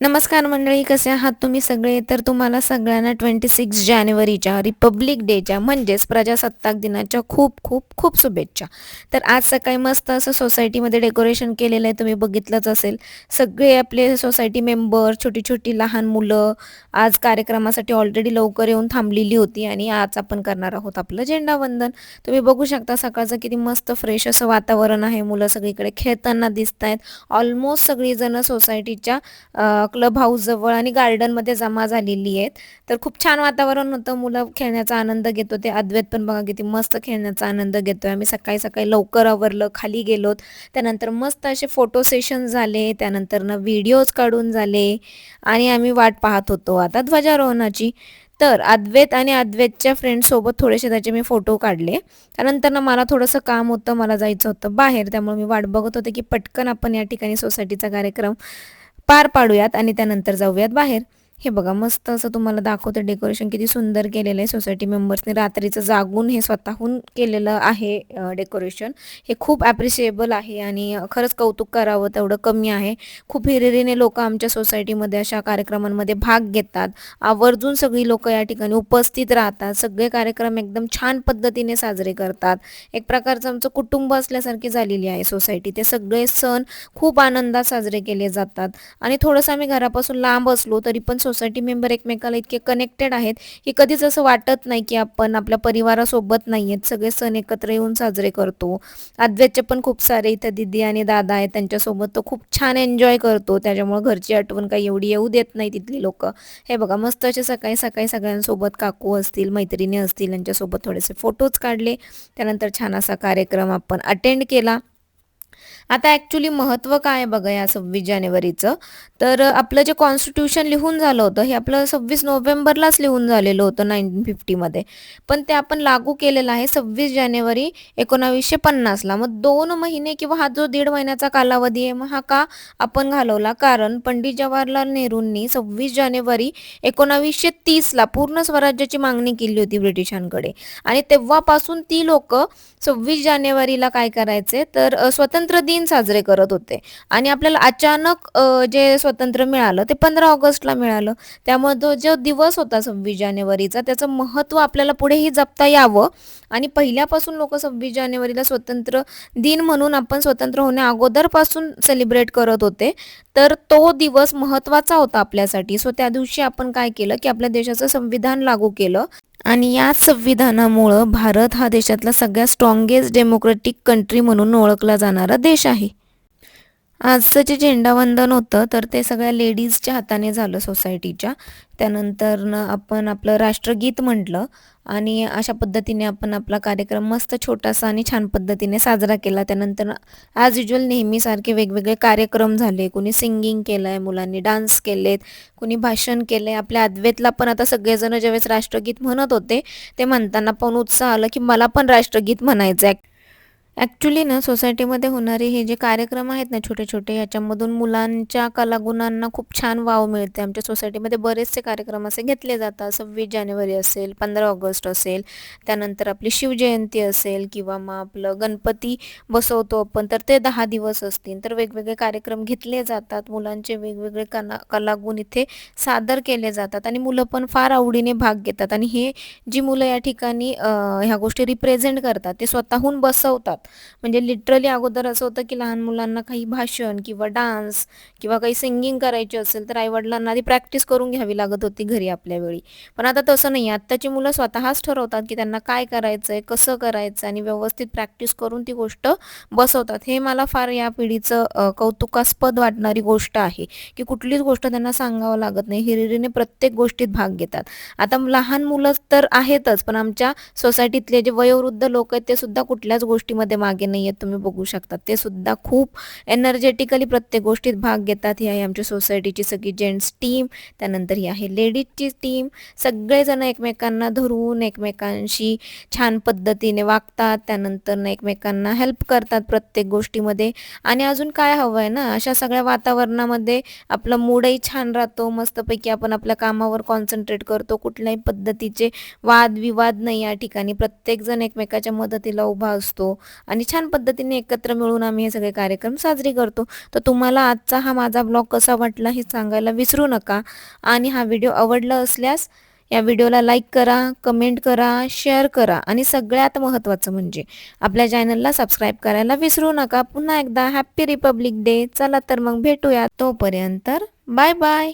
नमस्कार मंडळी कसे आहात तुम्ही सगळे? तर तुम्हाला सगळ्यांना ट्वेंटी सिक्स जानेवारीच्या रिपब्लिक डेच्या म्हणजेच प्रजासत्ताक दिनाच्या खूप खूप खूप शुभेच्छा. तर आज सकाळी मस्त असं सोसायटीमध्ये डेकोरेशन केलेलं आहे तुम्ही बघितलंच असेल. सगळे आपले सोसायटी मेंबर छोटी छोटी लहान मुलं आज कार्यक्रमासाठी ऑलरेडी लवकर येऊन थांबलेली होती आणि आज आपण करणार आहोत आपलं झेंडावंदन तुम्ही बघू शकता सकाळचं किती मस्त फ्रेश असं वातावरण आहे. मुलं सगळीकडे खेळताना दिसत आहेत ऑलमोस्ट सगळीजणं सोसायटीच्या क्लब हाऊसजवळ आणि गार्डनमध्ये जमा झालेली आहेत. तर खूप छान वातावरण होतं. मुलं खेळण्याचा आनंद घेत. होते अद्वैत पण बघा किती मस्त खेळण्याचा आनंद घेतोय. आम्ही सकाळी सकाळी लवकर आवरलं खाली गेलोत. त्यानंतर मस्त असे फोटो सेशन झाले. त्यानंतर ना व्हिडिओज काढून झाले. आणि आम्ही वाट पाहत होतो. आता ध्वजारोहणाची. तर अद्वैत आणि अद्वैतच्या फ्रेंडसोबत थोडेसे त्याचे मी फोटो काढले. त्यानंतर ना मला थोडंसं काम होतं. मला जायचं होतं बाहेर. त्यामुळे मी वाट बघत होते की पटकन आपण या ठिकाणी सोसायटीचा कार्यक्रम पार पाडूयात आणि त्यानंतर जाऊयात बाहेर. हे बघा मस्त असं तुम्हाला दाखवतं. डेकोरेशन किती सुंदर केलेलं आहे सोसायटी मेंबर्सने रात्रीचं जागून हे स्वतःहून केलेलं आहे डेकोरेशन हे खूप ॲप्रिशिएबल आहे आणि खरंच कौतुक करावं तेवढं कमी आहे. खूप हिरिरीने लोक आमच्या सोसायटीमध्ये अशा कार्यक्रमांमध्ये भाग घेतात. आवर्जून सगळी लोक या ठिकाणी उपस्थित राहतात. सगळे कार्यक्रम एकदम छान पद्धतीने साजरे करतात. एक प्रकारचं आमचं कुटुंब असल्यासारखी झालेली आहे सोसायटी ते सगळे सण खूप आनंदात साजरे केले जातात. आणि थोडंसं आम्ही घरापासून लांब असलो तरी पण सोसायटी मेंबर एकमेकाला इतके कनेक्टेड आहेत की कधीच असं वाटत नाही की आपण आपल्या परिवारासोबत नाही आहेत सगळे सण एकत्र येऊन साजरे करतो. अद्वैतचे पण खूप सारे इथं दिदी आणि दादा आहेत. त्यांच्यासोबत तो खूप छान एन्जॉय करतो. त्याच्यामुळे घरची आठवण काही एवढी येऊ देत नाही तिथली लोक. हे बघा मस्त असे सकाळी सकाळी सगळ्यांसोबत काकू असतील मैत्रिणी असतील यांच्यासोबत थोडेसे फोटोज काढले. त्यानंतर छान असा कार्यक्रम आपण अटेंड केला. आता ॲक्च्युली महत्त्व काय आहे बघा या सव्वीस जानेवारीचं? तर आपलं जे कॉन्स्टिट्यूशन लिहून झालं होतं हे आपलं सव्वीस नोव्हेंबरलाच लिहून झालेलं होतं नाईन्टीन फिफ्टीमध्ये पण ते आपण लागू केलेलं आहे सव्वीस जानेवारी एकोणावीसशे पन्नासला. मग दोन महिने किंवा हा जो दीड महिन्याचा कालावधी आहे मग हा का आपण घालवला? कारण पंडित जवाहरलाल नेहरूंनी सव्वीस जानेवारी एकोणावीसशे तीसला पूर्ण स्वराज्याची मागणी केली होती ब्रिटिशांकडे. आणि तेव्हापासून ती लोक सव्वीस जानेवारीला काय करायचे? तर स्वतंत्र दिन साजरे करत होते. आणि आपल्याला अचानक जे स्वतंत्र मिळालं ते पंधरा ऑगस्टला मिळालं. त्यामुळे तो जो दिवस होता सव्वीस जानेवारीचा त्याचं महत्त्व आपल्याला पुढेही जपता यावं. आणि पहिल्यापासून लोक सव्वीस जानेवारीला स्वतंत्र दिन म्हणून आपण स्वतंत्र होण्या अगोदरपासून सेलिब्रेट करत होते. तर तो दिवस महत्त्वाचा होता आपल्यासाठी. सो त्या दिवशी आपण काय केलं की आपल्या देशाचं संविधान लागू केलं. आणि या संविधानामुळं भारत हा देशातला सगळ्यात स्ट्रॉंगेस्ट डेमोक्रेटिक कंट्री म्हणून ओळखला जाणारा देश आहे. आजचं जे झेंडावंदन होतं तर ते सगळ्या लेडीजच्या हाताने झालं सोसायटीच्या. त्यानंतर आपण आपलं राष्ट्रगीत म्हटलं आणि अशा पद्धतीने आपण आपला कार्यक्रम मस्त छोटासा आणि छान पद्धतीने साजरा केला. त्यानंतर ॲज युजल नेहमीसारखे वेगवेगळे कार्यक्रम झाले. कुणी सिंगिंग केलं आहे मुलांनी डान्स केलेत कुणी भाषण केलं आहे आपल्या अद्वेतला पण आता सगळेजण ज्यावेळेस राष्ट्रगीत म्हणत होते ते म्हणताना पण उत्साह आलं की मला पण राष्ट्रगीत म्हणायचं आहे ॲक्च्युली ना सोसायटीमध्ये होणारे हे जे कार्यक्रम आहेत ना छोटे छोटे ह्याच्यामधून मुलांच्या कलागुणांना खूप छान वाव मिळते. आमच्या सोसायटीमध्ये बरेचसे कार्यक्रम असे घेतले जातात. सव्वीस जानेवारी असेल पंधरा ऑगस्ट असेल त्यानंतर आपली शिवजयंती असेल किंवा मग आपलं गणपती बसवतो आपण तर ते दहा दिवस असतील. तर वेगवेगळे कार्यक्रम घेतले जातात. मुलांचे वेगवेगळे कला कलागुण इथे सादर केले जातात आणि मुलं पण फार आवडीने भाग घेतात. आणि हे जी मुलं या ठिकाणी ह्या गोष्टी रिप्रेझेंट करतात ते स्वतःहून बसवतात. म्हणजे लिटरली अगोदर असं होतं की लहान मुलांना काही भाषण किंवा डान्स किंवा काही सिंगिंग करायची असेल तर आईवडिलांना आधी प्रॅक्टिस करून घ्यावी लागत होती घरी आपल्या वेळी. पण आता तसं नाही. आत्ताची मुलं स्वतःच ठरवतात की त्यांना काय करायचं आहे कसं करायचं आणि व्यवस्थित प्रॅक्टिस करून ती गोष्ट बसवतात. हे मला फार या पिढीचं कौतुकास्पद वाटणारी गोष्ट आहे की कुठलीच गोष्ट त्यांना सांगावं लागत नाही. हिरिरीने प्रत्येक गोष्टीत भाग घेतात. आता लहान मुलं तर आहेतच पण आमच्या सोसायटीतले जे वयोवृद्ध लोक आहेत ते सुद्धा कुठल्याच गोष्टीमध्ये मागे नाही आहेत तुम्ही बघू शकता. ते सुद्धा खूप एनर्जेटिकली प्रत्येक गोष्टीत भाग घेतात. ही आहे आमच्या सोसायटीची सगळी जेंट्स टीम त्यानंतर ही आहे लेडीजची टीम सगळेजण एकमेकांना धरून एकमेकांशी छान पद्धतीने वागतात. त्यानंतर एकमेकांना हेल्प करतात प्रत्येक गोष्टीमध्ये. आणि अजून काय हवं आहे ना अशा सगळ्या वातावरणामध्ये आपला मूडही छान राहतो. मस्तपैकी आपण आपल्या कामावर कॉन्सन्ट्रेट करतो. कुठल्याही पद्धतीचे वादविवाद नाही या ठिकाणी. प्रत्येकजण एकमेकाच्या मदतीला उभा असतो. आणि छान पद्धतीने एकत्र मिळून आम्ही हे सगळे कार्यक्रम साजरे करतो. तर तुम्हाला आजचा हा माझा ब्लॉग कसा वाटला हे सांगायला विसरू नका. आणि हा व्हिडिओ आवडला असल्यास या व्हिडिओला लाईक करा कमेंट करा शेअर करा आणि सगळ्यात महत्त्वाचं म्हणजे आपल्या चॅनलला सबस्क्राईब करायला विसरू नका. पुन्हा एकदा हॅप्पी रिपब्लिक डे. चला तर मग भेटूया तोपर्यंत बाय बाय.